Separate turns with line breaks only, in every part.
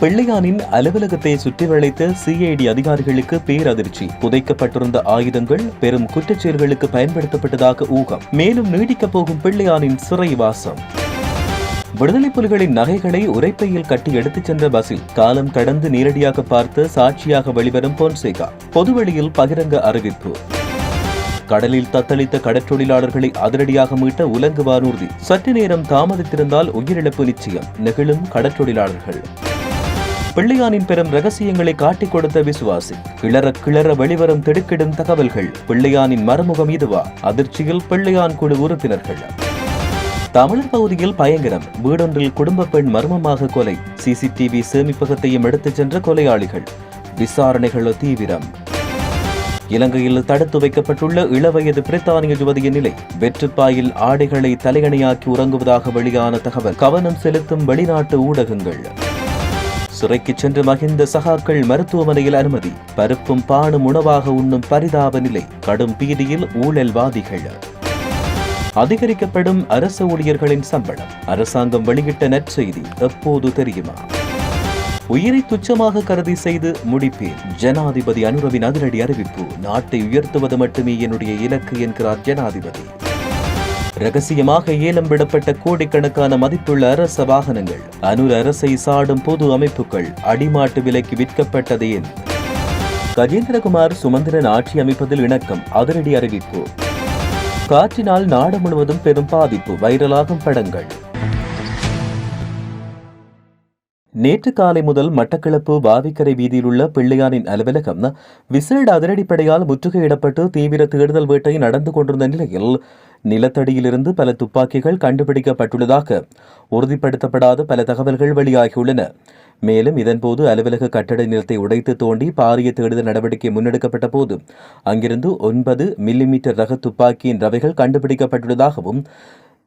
பிள்ளையானின் அலுவலகத்தை சுற்றி வளைத்த சிஐடி அதிகாரிகளுக்கு பேரதிர்ச்சி. புதைக்கப்பட்டிருந்த ஆயுதங்கள் பெரும் குற்றச்செயல்களுக்கு பயன்படுத்தப்பட்டதாக ஊகம். மேலும் நீடிக்கப் போகும் பிள்ளையானின் சிறைவாசம். விடுதலை புலிகளின் நகைகளை உரைப்பையில் கட்டி எடுத்துச் சென்ற பஸ்ஸில் காலம் கடந்து நேரடியாக பார்த்து சாட்சியாக வெளிவரும் பொன்சேகா. பொதுவெளியில் பகிரங்க அறிவிப்பு. கடலில் தத்தளித்த கடற்றொழிலாளர்களை அதிரடியாக மீட்ட உலங்கு வானூர்தி சற்று நேரம் தாமதித்திருந்தால் உயிரிழப்பு நிச்சயம். நெகிழும் கடற்றொழிலாளர்கள். பிள்ளையானின் பெரும் ரகசியங்களை காட்டிக் கொடுத்த விசுவாசி கிளற கிளற வெளிவரும் திடுக்கிடும் தகவல்கள் பிள்ளையானின் மறுமுகம் இதுவா? அதிர்ச்சியில் பிள்ளையான் குழு உறுப்பினர்கள். தமிழர் பகுதியில் பயங்கரம். வீடொன்றில் குடும்ப பெண் மர்மமாக கொலை. சிசிடிவி சேமிப்பகத்தையும் எடுத்துச் சென்ற கொலையாளிகள். விசாரணைகள் தீவிரம். இலங்கையில் தடுத்து வைக்கப்பட்டுள்ள இளவயது பிரித்தானிய யுவதியின் நிலை. வெற்றுப்பாயில் ஆடைகளை தலையணையாக்கி உறங்குவதாக வெளியான தகவல். கவனம் செலுத்தும் வெளிநாட்டு ஊடகங்கள். சிறைக்கு சென்று மகிந்த சகாக்கள் மருத்துவமனையில் அனுமதி பருப்பும் பானும் உணவாக உண்ணும் பரிதாப நிலை கடும் பீதியில் ஊழல்வாதிகள். அதிகரிக்கப்படும் அரசு ஊழியர்களின் சம்பளம் அரசாங்கம் வெளியிட்ட நற்செய்தி எப்போது தெரியுமா? உயிரை துச்சமாக கருதி செய்து முடிப்பேன் ஜனாதிபதி அனுரவின் அதிரடி அறிவிப்பு நாட்டை உயர்த்துவது மட்டுமே என்னுடைய இலக்கு என்கிறார் ஜனாதிபதி. ரகசியமாக ஏலம் விடப்பட்ட கோடிக்கணக்கான மதிப்புள்ள அரச வாகனங்கள். அனுர் அரசை சாடும் பொது அமைப்புகள் அடிமாட்டு விலைக்கு விற்கப்பட்டது கஜேந்திரகுமார் சுமந்திரன் ஆட்சி அமைப்பதில் இணக்கம் அதிரடி அறிவிப்பு. காற்றினால் நாடு முழுவதும் பெரும் பாதிப்பு வைரலாகும் படங்கள். நேற்று காலை முதல் மட்டக்களப்பு வாவிக்கரை வீதியில் உள்ள பிள்ளையானின் அலுவலகம் விசேட அதிரடிப்படையால் முற்றுகையிடப்பட்டு தீவிர தேடுதல் வேட்டை நடந்து கொண்டிருந்த நிலையில் நிலத்தடியிலிருந்து பல துப்பாக்கிகள் கண்டுபிடிக்கப்பட்டுள்ளதாக உறுதிப்படுத்தப்படாத பல தகவல்கள் வெளியாகியுள்ளன. மேலும் இதன்போது அலுவலக கட்டட நிலத்தை உடைத்து தோண்டி பாரிய தேடுதல் நடவடிக்கை முன்னெடுக்கப்பட்ட போது அங்கிருந்து ஒன்பது மில்லிமீட்டர் ரக துப்பாக்கியின் ரவைகள் கண்டுபிடிக்கப்பட்டுள்ளதாகவும்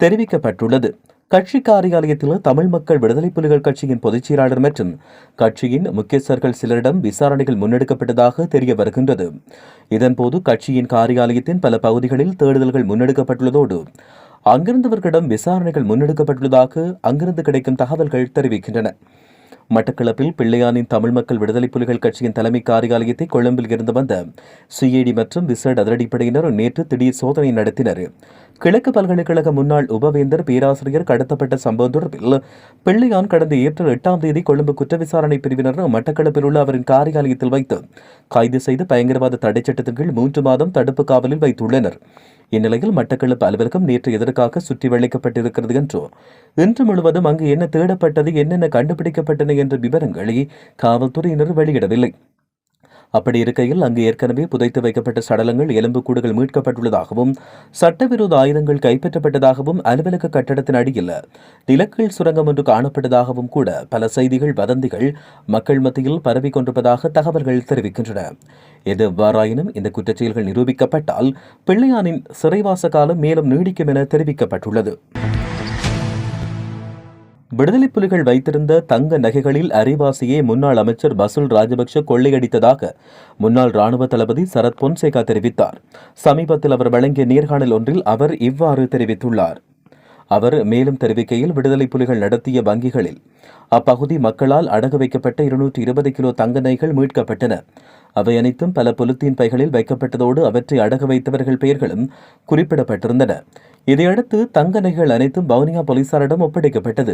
தெரிவிக்கப்பட்டுள்ளது. கட்சி காரியாலயத்தில் தமிழ் மக்கள் விடுதலை புலிகள் கட்சியின் பொதுச் செயலாளர் மற்றும் கட்சியின் முக்கியஸ்தர்கள் சிலரிடம் விசாரணைகள் முன்னெடுக்கப்பட்டதாக தெரிய வருகின்றது. இதன்போது கட்சியின் காரியாலயத்தின் பல பகுதிகளில் தேடுதல்கள் முன்னெடுக்கப்பட்டுள்ளதோடு அங்கிருந்தவர்களிடம் விசாரணைகள் முன்னெடுக்கப்பட்டுள்ளதாக அங்கிருந்து கிடைக்கும் தகவல்கள் தெரிவிக்கின்றன. மட்டக்களப்பில் பிள்ளையானின் தமிழ் மக்கள் விடுதலை புலிகள் கட்சியின் தலைமை காரியாலயத்தை கொழும்பில் இருந்து வந்த சிஐடி மற்றும் விசேட அதிரடிப்படையினர் நேற்று திடீர் சோதனை நடத்தினர். கிழக்கு பல்கலைக்கழக முன்னாள் உபவேந்தர் பேராசிரியர் கடத்தப்பட்ட சம்பவம் தொடர்பில் பிள்ளையான் கடந்த ஏப்ரல் எட்டாம் தேதி கொழும்பு குற்ற விசாரணை பிரிவினர் மட்டக்களப்பில் உள்ள அவரின் காரியாலயத்தில் வைத்து கைது செய்து பயங்கரவாத தடை சட்டத்தின் கீழ் மூன்று மாதம் தடுப்பு காவலில் வைத்துள்ளனர். இந்நிலையில் மட்டக்களப்பு அலுவலகம் நேற்று இதற்காக சுற்றி வளைக்கப்பட்டிருக்கிறது என்றும் இன்று முழுவதும் அங்கு என்ன தேடப்பட்டது என்னென்ன கண்டுபிடிக்கப்பட்டன என்ற விவரங்களை காவல்துறையினர் வெளியிடவில்லை. அப்படி இருக்கையில் அங்கு ஏற்கனவே புதைத்து வைக்கப்பட்ட சடலங்கள் எலும்புக்கூடுகள் மீட்கப்பட்டுள்ளதாகவும் சட்டவிரோத ஆயுதங்கள் கைப்பற்றப்பட்டதாகவும் அலுவலக கட்டடத்தின் அடியில் நிலக்கீழ் சுரங்கம் ஒன்று காணப்பட்டதாகவும் கூட பல செய்திகள் வதந்திகள் மக்கள் மத்தியில் பரவிக் கொண்டிருப்பதாக தகவல்கள் தெரிவிக்கின்றன. எது எவ்வாறாயினும் இந்த குற்றச்செயல்கள் நிரூபிக்கப்பட்டால் பிள்ளையானின் சிறைவாச காலம் மேலும் நீடிக்கும் என தெரிவிக்கப்பட்டுள்ளது. விடுதலை புலிகள் வைத்திருந்த தங்க நகைகளில் அரைவாசியே முன்னாள் அமைச்சர் பசுல் ராஜபக்ஷ கொள்ளையடித்ததாக முன்னாள் ராணுவ தளபதி சரத் பொன்சேகா தெரிவித்தார். சமீபத்தில் அவர் வழங்கிய நேர்காணல் ஒன்றில் அவர் இவ்வாறு தெரிவித்துள்ளார். அவர் மேலும் தெரிவிக்கையில் விடுதலை புலிகள் நடத்திய வங்கிகளில் அப்பகுதி மக்களால் அடகு வைக்கப்பட்ட இருநூற்றி இருபது கிலோ தங்க நகைகள் மீட்கப்பட்டன. அவை அனைத்தும் பல பொலித்தீன் பைகளில் வைக்கப்பட்டதோடு அவற்றை அடகு வைத்தவர்கள் பெயர்களும் குறிப்பிடப்பட்டிருந்தன. இதையடுத்து தங்க நகைகள் அனைத்தும் வவுனியா போலீசாரிடம் ஒப்படைக்கப்பட்டது.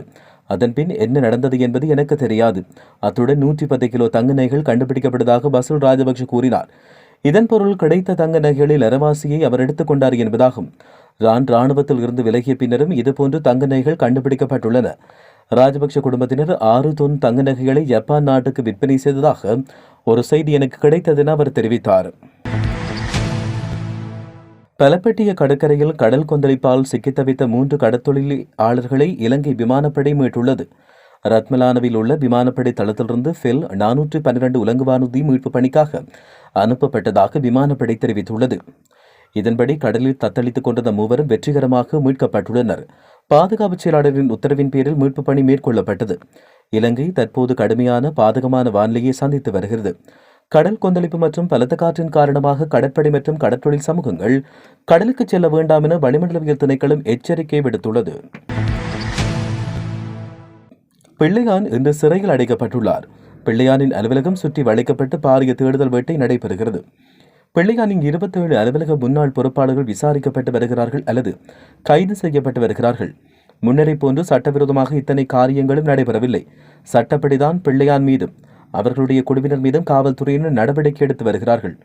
அதன்பின் என்ன நடந்தது என்பது எனக்கு தெரியாது. அத்துடன் நூற்றி பத்து கிலோ தங்க நகைகள் கண்டுபிடிக்கப்பட்டதாக பசுல் ராஜபக்ஷ கூறினார். இதன் பொருள் கிடைத்த தங்க நகைகளில் அரவாசியை அவர் எடுத்துக்கொண்டார் என்பதாகும். ரான் ராணுவத்தில் இருந்து விலகிய பின்னரும் இதுபோன்று தங்க நகைகள் கண்டுபிடிக்கப்பட்டுள்ளன. ராஜபக்ஷ குடும்பத்தினர் ஆறு தொன் தங்க நகைகளை ஜப்பான் நாட்டுக்கு விற்பனை செய்ததாக ஒரு செய்தி எனக்கு கிடைத்ததென அவர் தெரிவித்தார். பலப்பட்டிய கடற்கரையில் கடல் கொந்தளிப்பால் சிக்கித் தவித்த மூன்று கடற்தொழிலாளர்களை இலங்கை விமானப்படை மீட்டுள்ளது. ரத்மலானவில் உள்ள விமானப்படை தளத்திலிருந்து ஃபெல் நானூற்று பன்னிரண்டு உலங்குவானுதி மீட்பு பணிக்காக அனுப்பப்பட்டதாக விமானப்படை தெரிவித்துள்ளது. இதன்படி கடலில் தத்தளித்துக் கொண்டிருந்த மூவரும் வெற்றிகரமாக மீட்கப்பட்டுள்ளனர். பாதுகாப்பு செயலாளரின் உத்தரவின் பேரில் மீட்பு பணி மேற்கொள்ளப்பட்டது. இலங்கை தற்போது கடுமையான பாதகமான வானிலையை சந்தித்து வருகிறது. கடல் கொந்தளிப்பு மற்றும் பலத்த காற்றின் காரணமாக கடற்படை மற்றும் கடற்தொழில் சமூகங்கள் கடலுக்கு செல்ல வேண்டாம் என வளிமண்டலவியல் திணைக்களம் எச்சரிக்கை விடுத்துள்ளது. பிள்ளையான் இன்று சிறையில் அடைக்கப்பட்டுள்ளார். பிள்ளையானின் அலுவலகம் சுற்றி வளைக்கப்பட்டு பாரிய தேடுதல் வேட்டை நடைபெறுகிறது. பிள்ளையானின் இருபத்தேழு அலுவலக முன்னாள் பொறுப்பாளர்கள் விசாரிக்கப்பட்டு வருகிறார்கள் அல்லது கைது செய்யப்பட்டு வருகிறார்கள். முன்னரை போன்று சட்டவிரோதமாக இத்தனை காரியங்களும் நடைபெறவில்லை. சட்டப்படிதான் பிள்ளையான் மீதும் அவர்களுடைய குழுவினர் மீதும் காவல்துறையினர் நடவடிக்கை எடுத்து வருகிறார்கள்.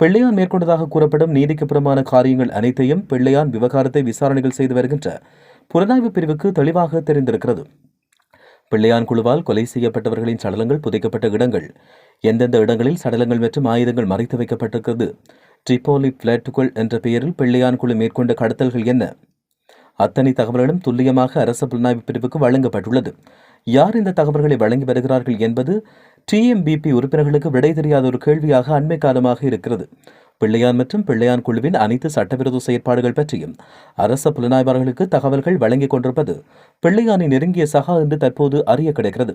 பிள்ளையான் மேற்கொண்டதாக கூறப்படும் நீதிக்கு புறமான காரியங்கள் அனைத்தையும் பிள்ளையான் விவகாரத்தை விசாரணைகள் செய்து வருகின்ற புலனாய்வு பிரிவுக்கு தெளிவாக தெரிந்திருக்கிறது. பிள்ளையான் குழுவால் கொலை செய்யப்பட்டவர்களின் சடலங்கள் புதைக்கப்பட்ட இடங்கள் எந்தெந்த இடங்களில் சடலங்கள் மற்றும் ஆயுதங்கள் மறைத்து வைக்கப்பட்டிருக்கிறது ட்ரிபோலி பிளாட்டுகள் என்ற பெயரில் பிள்ளையான் குழு மேற்கொண்ட கடத்தல்கள் என்ன? அத்தனை தகவல்களும் துல்லியமாக அரசு புலனாய்வு பிரிவுக்கு வழங்கப்பட்டுள்ளது. யார் இந்த தகவல்களை வழங்கி வருகிறார்கள் என்பது டிஎம்பிபி உறுப்பினர்களுக்கு விடை தெரியாத ஒரு கேள்வியாக அண்மை காலமாக இருக்கிறது. பிள்ளையான் மற்றும் பிள்ளையான் குழுவின் அனைத்து சட்டவிரோத செயற்பாடுகள் பற்றியும் அரச புலனாய்வாளர்களுக்கு தகவல்கள் வழங்கிக் கொண்டிருப்பது பிள்ளையானின் நெருங்கிய சகா என்று தற்போது அறிய கிடைக்கிறது.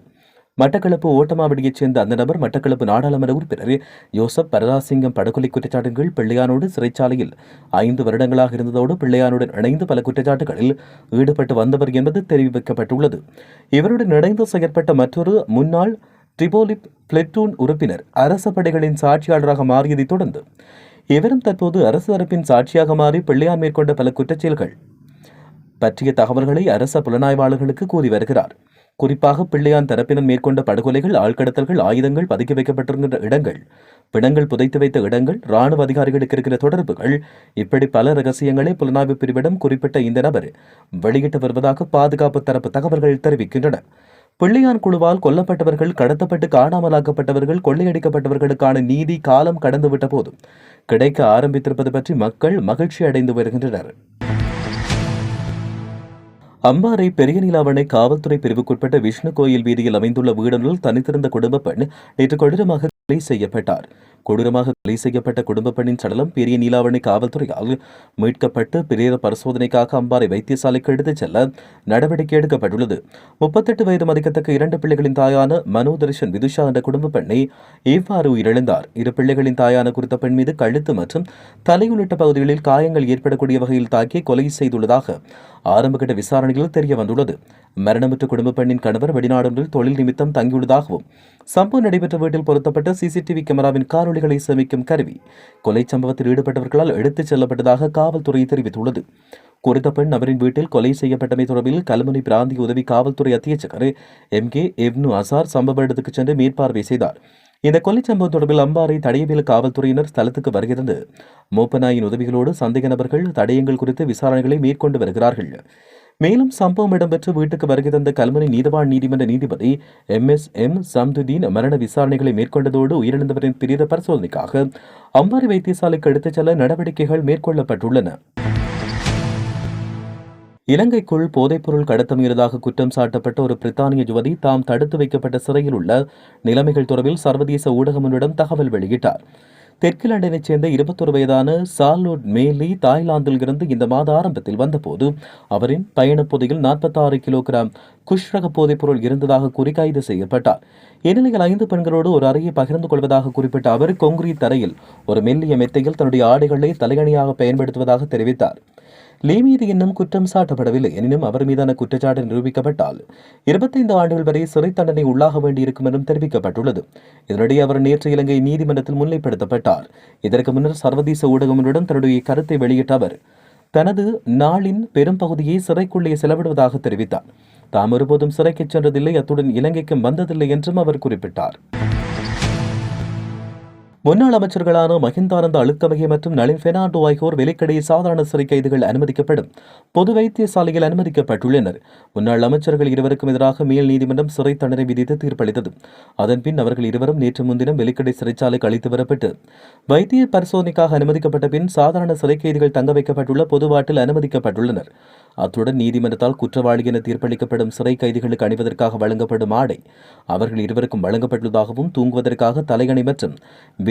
மட்டக்களப்பு ஓட்டமாவடியைச் சேர்ந்த அந்த நபர் மட்டக்களப்பு நாடாளுமன்ற உறுப்பினர் யோசப் பரதாசிங்கம் படுகொலை குற்றச்சாட்டுகள் பிள்ளையானோடு சிறைச்சாலையில் ஐந்து வருடங்களாக இருந்ததோடு பிள்ளையானுடன் இணைந்து பல குற்றச்சாட்டுகளில் ஈடுபட்டு வந்தவர் என்பது தெரிவிக்கப்பட்டுள்ளது. இவருடன் இணைந்து செயற்பட்ட மற்றொரு முன்னாள் ட்ரிபோலிப் பிளெட்டூன் உறுப்பினர் அரச படைகளின் சாட்சியாளராக மாறியதைத் தொடர்ந்து இவரும் தற்போது அரசு தரப்பின் சாட்சியாக மாறி பிள்ளையான் மேற்கொண்ட பல குற்றச்செயல்கள் பற்றிய தகவல்களை அரச புலனாய்வாளர்களுக்கு கூறி வருகிறார். குறிப்பாக பிள்ளையான் தரப்பினர் மேற்கொண்ட படுகொலைகள் ஆழ்கடத்தல்கள் ஆயுதங்கள் பதுக்கி வைக்கப்பட்டிருக்கின்ற இடங்கள் பிணங்கள் புதைத்து வைத்த இடங்கள் ராணுவ அதிகாரிகளுக்கு இருக்கிற தொடர்புகள் இப்படி பல ரகசியங்களை புலனாய்வு பிரிவிடம் குறிப்பிட்ட இந்த நபர் வெளியிட்டு வருவதாக பாதுகாப்பு தரப்பு தகவல்கள் தெரிவிக்கின்றன. பிள்ளையான் குழுவால் கொல்லப்பட்டவர்கள் கடத்தப்பட்டு காணாமலாக்கப்பட்டவர்கள் கொள்ளையடிக்கப்பட்டவர்களுக்கான நீதி காலம் கடந்துவிட்ட போதும் கிடைக்க ஆரம்பித்திருப்பது பற்றி மக்கள் மகிழ்ச்சி அடைந்து வருகின்றனர். அம்பாறை பெரிய நிலாவணை காவல்துறை பிரிவுக்குட்பட்ட விஷ்ணு கோயில் வீதியில் அமைந்துள்ள வீடொன்றில் தனித்திருந்த குடும்ப பெண் நேற்று கொடூரமாக கொலை செய்யப்பட்டார். கொடூரமாக கொலை செய்யப்பட்ட குடும்ப பெண்ணின் சடலம் பெரிய நீலாவணி காவல்துறையால் மீட்கப்பட்டு பிரேத பரிசோதனைக்காக அம்பாறை வைத்தியசாலைக்கு எடுத்துச் செல்ல நடவடிக்கை எடுக்கப்பட்டுள்ளது. முப்பத்தெட்டு வயது மதிக்கத்தக்க இரண்டு பிள்ளைகளின் தாயான மனோதர்ஷன் விதுஷா என்ற குடும்ப பெண்ணை இவ்வாறு உயிரிழந்தார். இரு பிள்ளைகளின் தாயான குறித்த பெண் மீது கழுத்து மற்றும் தலை உள்ளிட்ட பகுதிகளில் காயங்கள் ஏற்படக்கூடிய வகையில் தாக்கி கொலை செய்துள்ளதாக ஆரம்பகட்ட விசாரணையில் தெரிய வந்துள்ளது மரணமுற்ற குடும்ப பெண்ணின் கணவர் வெளிநாடொன்றில் தொழில் நிமித்தம் தங்கியுள்ளதாகவும் சம்பவம் நடைபெற்ற வீட்டில் பொருத்தப்பட்ட சிசிடிவி கேமராவின் காரணம் காணொலிகளை சேமிக்கும் கருவி. கொலை சம்பவத்தில் ஈடுபட்டவர்களால் எடுத்துச் செல்லப்பட்டதாக காவல்துறை தெரிவித்துள்ளது. குறித்த பெண் அவரின் வீட்டில் கொலை செய்யப்பட்டமை தொடர்பில் கல்முனை பிராந்திய உதவி காவல்துறை அத்தியட்சகர் எம். கே. எவ்னு அசார் சம்பவ இடத்துக்கு சென்று மேற்பார்வை செய்தார். இந்த கொலை சம்பவம் தொடர்பில் அம்பாறை தடயவியல் காவல்துறையினர் ஸ்தலத்துக்கு வருகிறது மூப்பனாயின் உதவிகளோடு சந்தேக நபர்கள் தடயங்கள் குறித்து விசாரணைகளை மேற்கொண்டு வருகிறார்கள். மேலும் சம்பவம் இடம்பெற்று வீட்டுக்கு வருகை தந்த கல்முனை நீதவான் நீதிமன்ற நீதிபதி எம் எஸ் எம் சம்துதீன் மரண விசாரணைகளை மேற்கொண்டதோடு உயிரிழந்தவரின் பிரேத பரிசோதனைக்காக அம்பாறை வைத்தியசாலைக்கு எடுத்துச் செல்ல நடவடிக்கைகள் மேற்கொள்ளப்பட்டுள்ளன. இலங்கைக்குள் போதைப்பொருள் கடத்த முயலதாக குற்றம் சாட்டப்பட்ட ஒரு பிரித்தானிய யுவதி தாம் தடுத்து வைக்கப்பட்ட சிறையில் உள்ள நிலைமைகள் தொடர்பில் சர்வதேச ஊடகம் ஒன்றிடம் தகவல் வெளியிட்டார். தெற்கு லண்டனைச் சேர்ந்த இருபத்தொரு வயதான சார்லோட் மேலி தாய்லாந்தில் இருந்து இந்த மாத ஆரம்பத்தில் வந்தபோது அவரின் பயணப்பொதியில் நாற்பத்தாறு கிலோகிராம் குஷ்ரக போதைப் பொருள் இருந்ததாக கூறி கைது செய்யப்பட்டார். இந்நிலையில் ஐந்து பெண்களோடு ஒரு அறையை பகிர்ந்து கொள்வதாக குறிப்பிட்ட அவர் கொங்குரி தரையில் ஒரு மெல்லிய மெத்தையில் தன்னுடைய ஆடைகளை தலையணியாக பயன்படுத்துவதாக தெரிவித்தார். லீ மீது இன்னும் குற்றம் சாட்டப்படவில்லை. எனினும் அவர் மீதான குற்றச்சாட்டு நிரூபிக்கப்பட்டால் இருபத்தைந்து ஆண்டுகள் வரை சிறை தண்டனை உள்ளாக வேண்டியிருக்கும் என்றும் தெரிவிக்கப்பட்டுள்ளது. இதனிடையே அவர் நேற்று இலங்கை நீதிமன்றத்தில் முன்னிலைப்படுத்தப்பட்டார். இதற்கு முன்னர் சர்வதேச ஊடகங்களுடன் தன்னுடைய கருத்தை வெளியிட்ட அவர் தனது நாளின் பெரும் பகுதியை சிறைக்குள்ளே செலவிடுவதாக தெரிவித்தார். தாம் ஒருபோதும் சிறைக்கு சென்றதில்லை. அத்துடன் இலங்கைக்கும் வந்ததில்லை என்றும் அவர் குறிப்பிட்டார். முன்னாள் அமைச்சர்களான மஹிந்தானந்த அழுக்கவகை மற்றும் நளின் பெர்னாண்டோ ஆகியோர் விலைக்கடையே சாதாரண சிறை கைதிகள் அனுமதிக்கப்படும் பொது வைத்தியசாலையில் அனுமதிக்கப்பட்டுள்ளனர். முன்னாள் அமைச்சர்கள் இருவருக்கும் எதிராக மேல் நீதிமன்றம் சிறை தண்டனை விதித்து தீர்ப்பளித்தது. அதன்பின் அவர்கள் இருவரும் நேற்று முன்தினம் வெளிக்கடை சிறைச்சாலைக்கு அழைத்து வரப்பட்டு வைத்திய பரிசோதனைக்காக அனுமதிக்கப்பட்ட பின் சாதாரண சிறை கைதிகள் தங்க வைக்கப்பட்டுள்ள பொதுவாட்டில் அனுமதிக்கப்பட்டுள்ளனர். அத்துடன் நீதிமன்றத்தால் குற்றவாளி என தீர்ப்பளிக்கப்படும் சிறை கைதிகளுக்கு அணிவதற்காக வழங்கப்படும் ஆடை அவர்கள் இருவருக்கும் வழங்கப்பட்டுள்ளதாகவும் தூங்குவதற்காக தலையணை மற்றும்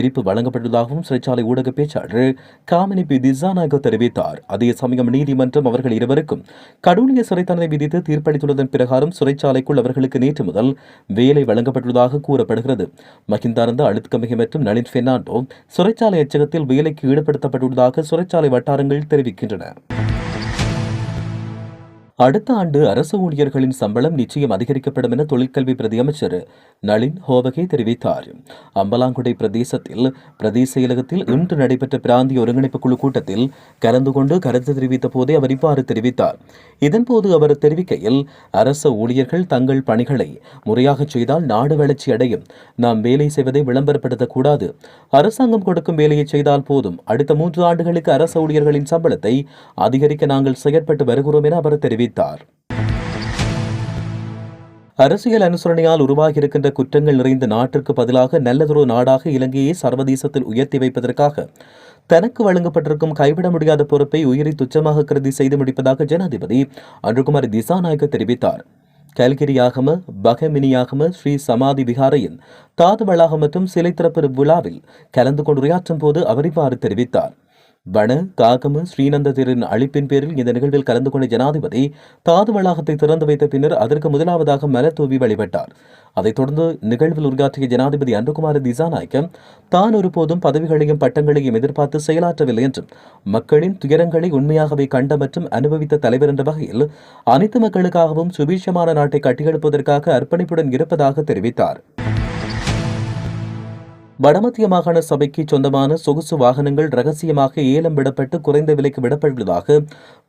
விரிப்பு வழங்கப்பட்டதாகவும் சிறைச்சாலை ஊடக பேச்சாளர் காமினி பி திசாநாயக தெரிவித்தார். அதே சமயம் நீதிமன்றம் அவர்கள் இருவருக்கும் கடூழிய சிறை தண்டனை விதித்து தீர்ப்பளித்துள்ளதன் பிரகாரம் சிறைச்சாலைக்குள் அவர்களுக்கு நேற்று முதல் வேலை வழங்கப்பட்டுள்ளதாக கூறப்படுகிறது. மகிந்தானந்த அழுத்கமிகை மற்றும் நளின் பெர்னாண்டோ சிறைச்சாலை அச்சகத்தில் வேலைக்கு ஈடுபடுத்தப்பட்டுள்ளதாக சிறைச்சாலை வட்டாரங்கள் தெரிவிக்கின்றன. அடுத்த ஆண்டு அரசு ஊழியர்களின் சம்பளம் நிச்சயம் அதிகரிக்கப்படும் என தொழிற்கல்வி பிரதியமைச்சர் நளின் ஹோவகே தெரிவித்தார். அம்பலாங்குடை பிரதேசத்தில் பிரதேச செயலகத்தில் இன்று நடைபெற்ற பிராந்திய ஒருங்கிணைப்பு குழு கூட்டத்தில் கலந்து கொண்டு கருத்து தெரிவித்த போதே அவர் இவ்வாறு தெரிவித்தார். இதன்போது அவர் தெரிவிக்கையில் அரசு ஊழியர்கள் தங்கள் பணிகளை முறையாக செய்தால் நாடு வளர்ச்சி அடையும் நாம் வேலை செய்வதை விளம்பரப்படுத்தக்கூடாது அரசாங்கம் கொடுக்கும் வேலையை செய்தால் போதும் அடுத்த மூன்று ஆண்டுகளுக்கு அரசு ஊழியர்களின் சம்பளத்தை அதிகரிக்க நாங்கள் செயற்பட்டு வருகிறோம் என அவர் தெரிவித்தார். அரசியல் அனுசரணையால் உருவாகியிருக்கின்ற குற்றங்கள் நிறைந்த நாட்டிற்கு பதிலாக நல்லதொரு நாடாக இலங்கையை சர்வதேசத்தில் உயர்த்தி வைப்பதற்காக தனக்கு வழங்கப்பட்டிருக்கும் கைவிட முடியாத பொறுப்பை உயிரை துச்சமாக கருதி செய்து முடிப்பதாக ஜனாதிபதி அன்றுகுமார் திசாநாயக்க தெரிவித்தார். கல்கிரியாகம பகமினியாகம ஸ்ரீ சமாதி விகாரையின் தாது வளாகம் மற்றும் சிலை திறப்பு விழாவில் கலந்து கொண்டு உரையாற்றும் போது அவர் இவ்வாறு தெரிவித்தார். வன காகம ஸ்ரீநந்ததிரின் அழைப்பின் பேரில் இந்த நிகழ்வில் கலந்து கொண்ட ஜனாதிபதி தாது வளாகத்தை திறந்து வைத்த பின்னர் அதற்கு முதலாவதாக மலத்தூவி வழிபட்டார். அதைத் தொடர்ந்து நிகழ்வில் உரையாற்றிய ஜனாதிபதி அன்புகுமார் திசாநாயக்கம் தான் ஒருபோதும் பதவிகளையும் பட்டங்களையும் எதிர்பார்த்து செயலாற்றவில்லை என்றும் மக்களின் துயரங்களை உண்மையாகவே கண்ட மற்றும் அனுபவித்த தலைவர் என்ற வகையில் அனைத்து மக்களுக்காகவும் சுபீட்சமான நாட்டை கட்டியெழுப்பதற்காக அர்ப்பணிப்புடன் இருப்பதாக தெரிவித்தார். வடமத்திய மாகாண சபைக்கு சொந்தமான சொகுசு வாகனங்கள் ரகசியமாக ஏலம் விடப்பட்டு குறைந்த விலைக்கு விடப்பட்டுள்ளதாக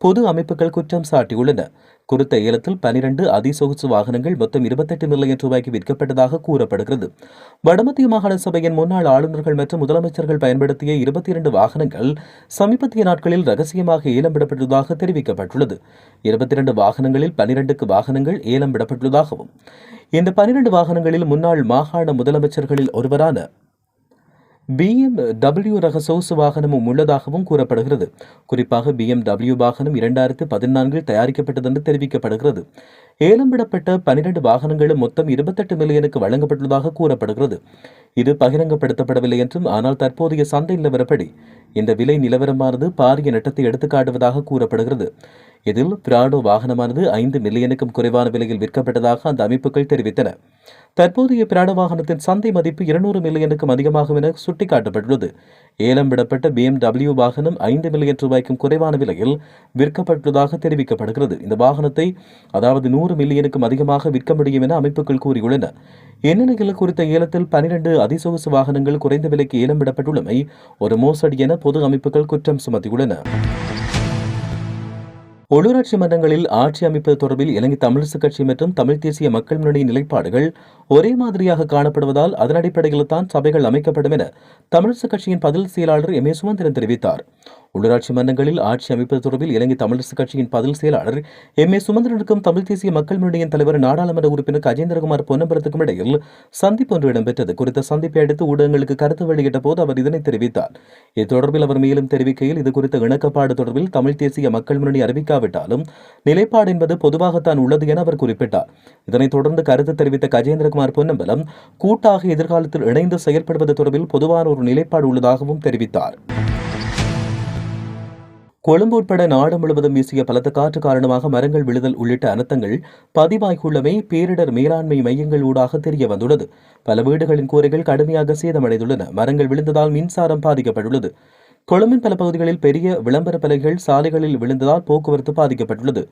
பொது அமைப்புகள் குற்றம் சாட்டியுள்ளன. குறித்த ஏலத்தில் பனிரண்டு அதிசொகுசு வாகனங்கள் மொத்தம் இருபத்தெட்டு மில்லியன் ரூபாய்க்கு விற்கப்பட்டதாக கூறப்படுகிறது. வடமத்திய மாகாண சபையின் முன்னாள் ஆளுநர்கள் மற்றும் முதலமைச்சர்கள் பயன்படுத்திய இருபத்தி இரண்டு வாகனங்கள் சமீபத்திய நாட்களில் ரகசியமாக ஏலம் விடப்பட்டுள்ளதாக தெரிவிக்கப்பட்டுள்ளது. இருபத்தி இரண்டு வாகனங்களில் பனிரெண்டுக்கு வாகனங்கள் ஏலம் விடப்பட்டுள்ளதாகவும் இந்த பனிரெண்டு வாகனங்களில் முன்னாள் மாகாண முதலமைச்சர்களில் ஒருவரான பிஎம்டபிள்யூ ரக சொகுசு வாகனமும் உள்ளதாகவும் கூறப்படுகிறது. குறிப்பாக பிஎம்டபிள்யூ வாகனம் இரண்டாயிரத்து பதினான்கில் தயாரிக்கப்பட்டது என்று தெரிவிக்கப்படுகிறது. ஏலம் விடப்பட்ட பனிரெண்டு வாகனங்களும் மொத்தம் இருபத்தெட்டு மில்லியனுக்கு வழங்கப்பட்டுள்ளதாக கூறப்படுகிறது. இது பகிரங்கப்படுத்தப்படவில்லை என்றும் ஆனால் தற்போதைய சந்தை நிலவரப்படி இந்த விலை நிலவரமானது பாரிய நட்டத்தை எடுத்துக்காட்டுவதாக கூறப்படுகிறது. இதில் பிராடோ வாகனமானது ஐந்து மில்லியனுக்கும் குறைவான விலையில் விற்கப்பட்டதாக அந்த அமைப்புகள் தெரிவித்தன. தற்போதைய பிராண வாகனத்தின் சந்தை மதிப்பு இருநூறு மில்லியனுக்கும் அதிகமாகும் என சுட்டிக்காட்டப்பட்டுள்ளது. ஏலம் விடப்பட்ட பிஎம்டபிள்யூ வாகனம் ஐந்து மில்லியன் ரூபாய்க்கும் குறைவான விலையில் விற்கப்பட்டுள்ளதாக தெரிவிக்கப்படுகிறது. இந்த வாகனத்தை அதாவது நூறு மில்லியனுக்கும் அதிகமாக விற்க முடியும் என அமைப்புகள் கூறியுள்ளன. இந்நிலையில் குறித்த ஏலத்தில் பனிரெண்டு அதிசொகுசு வாகனங்கள் குறைந்த விலைக்கு ஏலம் விடப்பட்டுள்ளமை ஒரு மோசடி என பொது அமைப்புகள் குற்றம் சுமத்தியுள்ளன. உள்ளூராட்சி மன்றங்களில் ஆட்சி அமைப்பது தொடர்பில் இலங்கை தமிழிசு கட்சி மற்றும் தமிழ் தேசிய மக்கள் முன்னணி நிலைப்பாடுகள் ஒரே மாதிரியாக காணப்படுவதால் அதன் அடிப்படையில் தான் சபைகள் அமைக்கப்படும் என தமிழிசு கட்சியின் பதில் செயலாளர் எம் ஏ சுமந்திரன் தெரிவித்தார். உள்ளூராட்சி மன்றங்களில் ஆட்சி அமைப்பது தொடர்பில் இலங்கை தமிழிசு கட்சியின் பதில் செயலாளர் எம் ஏ சுமந்திரனுக்கும் தமிழ் தேசிய மக்கள் முன்னணியின் தலைவர் நாடாளுமன்ற உறுப்பினர் அஜேந்திரகுமார் பொன்னம்பரத்துக்கும் இடையில் சந்திப்பு ஒன்று இடம்பெற்றது. குறித்த சந்திப்பை அடுத்து ஊடகங்களுக்கு கருத்து வெளியிட்ட போது அவர் இதனை தெரிவித்தார். இது தொடர்பில் அவர் மேலும் தெரிவிக்கையில் இது குறித்த இணக்கப்பாடு தொடர்பில் தமிழ் தேசிய மக்கள் முன்னணி அறிவிக்காவிட்டாலும் நிலைப்பாடு என்பது பொதுவாகத்தான் உள்ளது என அவர் குறிப்பிட்டார். இதனைத் தொடர்ந்து கருத்து தெரிவித்த கஜேந்திரகுமார் ஜெயக்குமார் பொன்னம்பலம் கூட்டாக எதிர்காலத்தில் இணைந்து செயல்படுவது தொடர்பில் பொதுவான ஒரு நிலைப்பாடு உள்ளதாகவும் தெரிவித்தார். கொழும்பு உட்பட நாடு முழுவதும் வீசிய பலத்த காற்று காரணமாக மரங்கள் விழுதல் உள்ளிட்ட அனர்த்தங்கள் பதிவாகியுள்ளமை பேரிடர் மேலாண்மை மையங்கள் ஊடாக தெரிய வந்துள்ளது பல வீடுகளின் கூரைகள் கடுமையாக சேதமடைந்துள்ளன. மரங்கள் விழுந்ததால் மின்சாரம் பாதிக்கப்பட்டுள்ளது. கொழும்பின் பல பகுதிகளில் பெரிய விளம்பர பலகைகள் சாலைகளில் விழுந்ததால் போக்குவரத்து பாதிக்கப்பட்டுள்ளது.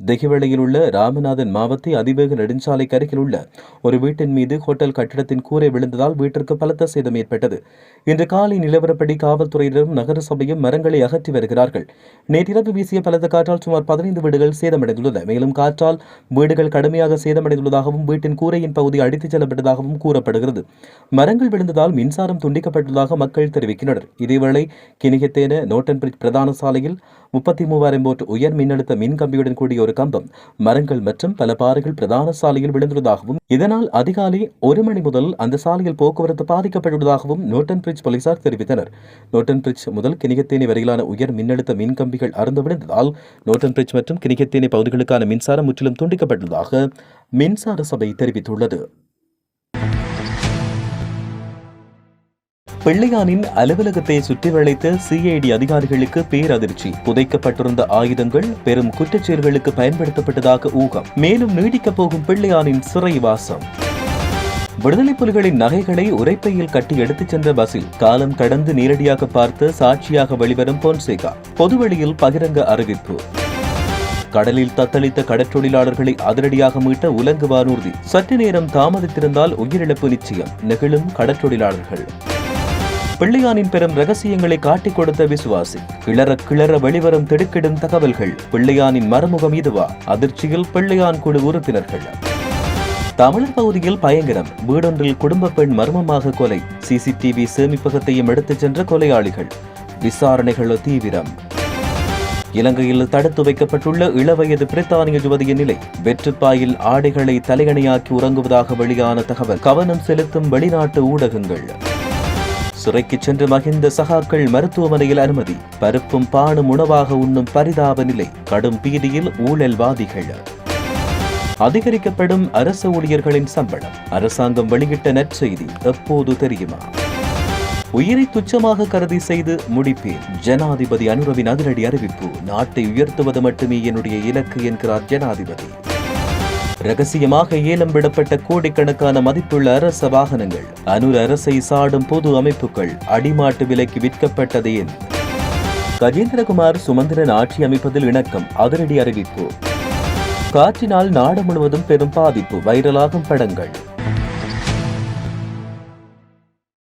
திகிவளையில் உள்ள ராமநாதன் மாவத்தை அதிவேக நெடுஞ்சாலைக்கு அருகில் உள்ள ஒரு வீட்டின் மீது ஹோட்டல் கட்டிடத்தின் கூரை விழுந்ததால் வீட்டிற்கு பலத்த சேதம் ஏற்பட்டது. இன்று காலை நிலவரப்படி காவல்துறையினரும் நகர சபையும் மரங்களை அகற்றி வருகிறார்கள். நேற்றிரவு வீசிய பலத்த காற்றால் சுமார் பதினைந்து வீடுகள் சேதமடைந்துள்ளன. மேலும் காற்றால் வீடுகள் கடுமையாக சேதமடைந்துள்ளதாகவும் வீட்டின் கூரையின் பகுதி அடித்துச் செல்லப்பட்டதாகவும் கூறப்படுகிறது. மரங்கள் விழுந்ததால் மின்சாரம் துண்டிக்கப்பட்டுள்ளதாக மக்கள் தெரிவிக்கின்றனர். இதேவேளை கிணிகத்தேன நோட்டன் பிரிட்ஜ் பிரதான சாலையில் முப்பத்தி மூவாயிரம் போட் உயர் மின்னழுத்த மின் கம்பியுடன் கூடிய ஒரு கம்பம் மரங்கள் மற்றும் பல பாறைகள் பிரதான சாலையில் விழுந்துள்ளதாகவும் இதனால் அதிகாலை ஒரு மணி முதல் அந்த சாலையில் போக்குவரத்து பாதிக்கப்பட்டுள்ளதாகவும் நோட்டன் பிரிட்ஜ் போலீசார் தெரிவித்தனர். நோட்டன் பிரிட்ஜ் முதல் கிணிகத்தேனி வரையிலான உயர் மின்னழுத்த மின் கம்பிகள் அறுந்து விழுந்ததால் நோட்டன் பிரிட்ஜ் மற்றும் கிணிகத்தேனி பகுதிகளுக்கான மின்சாரம் முற்றிலும் துண்டிக்கப்பட்டுள்ளதாக மின்சார சபை தெரிவித்துள்ளது. பிள்ளையானின் அலுவலகத்தை சுற்றி வளைத்த சிஐடி அதிகாரிகளுக்கு பேரதிர்ச்சி. புதைக்கப்பட்டிருந்த ஆயுதங்கள் பெரும் குற்றச்செயல்களுக்கு பயன்படுத்தப்பட்டதாக ஊகம். மேலும் நீடிக்கப் போகும் பிள்ளையானின் சிறைவாசம். விடுதலை புலிகளின் நகைகளை உரைப்பையில் கட்டி எடுத்துச் சென்ற பஸ்ஸில் காலம் கடந்து நேரடியாக பார்த்து சாட்சியாக வெளிவரும் பொன்சேகா. பொதுவெளியில் பகிரங்க அறிவிப்பு. கடலில் தத்தளித்த கடற்றொழிலாளர்களை அதிரடியாக மீட்ட உலங்கு வானூர்தி. சற்று நேரம் தாமதித்திருந்தால் உயிரிழப்பு நிச்சயம். நெகிழும் கடற்றொழிலாளர்கள். பிள்ளையானின் பெரும் ரகசியங்களை காட்டிக் கொடுத்த விசுவாசி கிளற கிளற வெளிவரும் திடுக்கிடும் தகவல்கள் பிள்ளையானின் மறுமுகம் இதுவா? அதிர்ச்சியில் பிள்ளையான் குழு உறுப்பினர்கள். தமிழர் பகுதியில் பயங்கரம். வீடொன்றில் குடும்ப பெண் மர்மமாக கொலை. சிசிடிவி சேமிப்பகத்தையும் எடுத்துச் சென்ற கொலையாளிகள். விசாரணைகள் தீவிரம். இலங்கையில் தடுத்து வைக்கப்பட்டுள்ள இளவயது பிரித்தானிய யுவதியின் நிலை. வெற்றுப்பாயில் ஆடைகளை தலையணையாக்கி உறங்குவதாக வெளியான தகவல். கவனம் செலுத்தும் வெளிநாட்டு ஊடகங்கள். சிறைக்கு சென்று மகிந்த சகாக்கள் மருத்துவமனையில் அனுமதி பருப்பும் பானும் உணவாக உண்ணும் பரிதாப நிலை கடும் பீதியில் ஊழல்வாதிகள். அதிகரிக்கப்படும் அரசு ஊழியர்களின் சம்பளம் அரசாங்கம் வெளியிட்ட நற்செய்தி எப்போது தெரியுமா? உயிரை துச்சமாக கருதி செய்து முடிப்பேன் ஜனாதிபதி அனுரவின் அதிரடி அறிவிப்பு நாட்டை உயர்த்துவது மட்டுமே என்னுடைய இலக்கு என்கிறார் ஜனாதிபதி. ரகசியமாக ஏலம் விடப்பட்ட கோடிக்கணக்கான மதிப்புள்ள அரச வாகனங்கள். அனுர் அரசை சாடும் பொது அமைப்புகள் அடிமாட்டு விலைக்கு விற்கப்பட்டது என். கஜேந்திரகுமார் சுமந்திரன் ஆட்சி அமைப்பதில் இணக்கம் அதிரடி அறிவிப்பு. காற்றினால் நாடு முழுவதும் பெரும் பாதிப்பு வைரலாகும் படங்கள்.